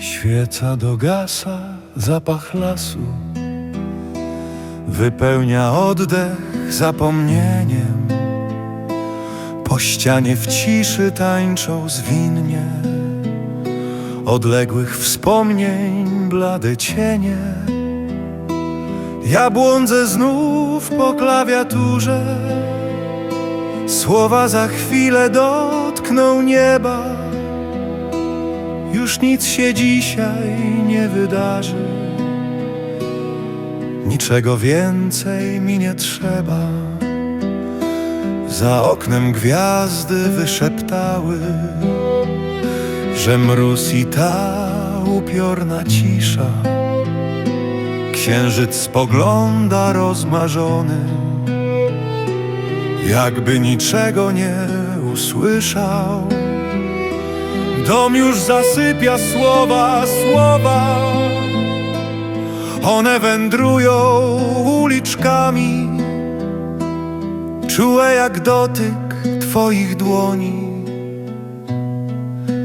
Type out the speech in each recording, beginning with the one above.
Pieca dogasa, zapach lasu. Wypełnia oddech zapomnieniem. Po ścianie w ciszy tańczą zwinnie Odległych wspomnień blade cienie. Ja błądzę znów po klawiaturze. Słowa za chwilę dotkną nieba Już nic się dzisiaj nie wydarzy. Niczego więcej mi nie trzeba. Za oknem gwiazdy wyszeptały Że mróz i ta upiorna cisza. Księżyc spogląda rozmarzony Jakby niczego nie usłyszał Dom już zasypia słowa, słowa One wędrują uliczkami. Czułe jak dotyk twoich dłoni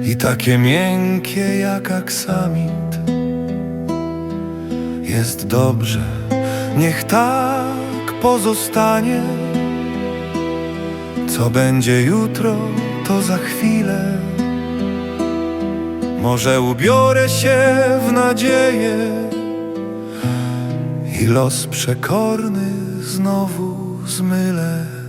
I takie miękkie jak aksamit. Jest dobrze, niech tak pozostanie. Co będzie jutro, to za chwilę może ubiorę się w nadzieję i los przekorny znowu zmylę.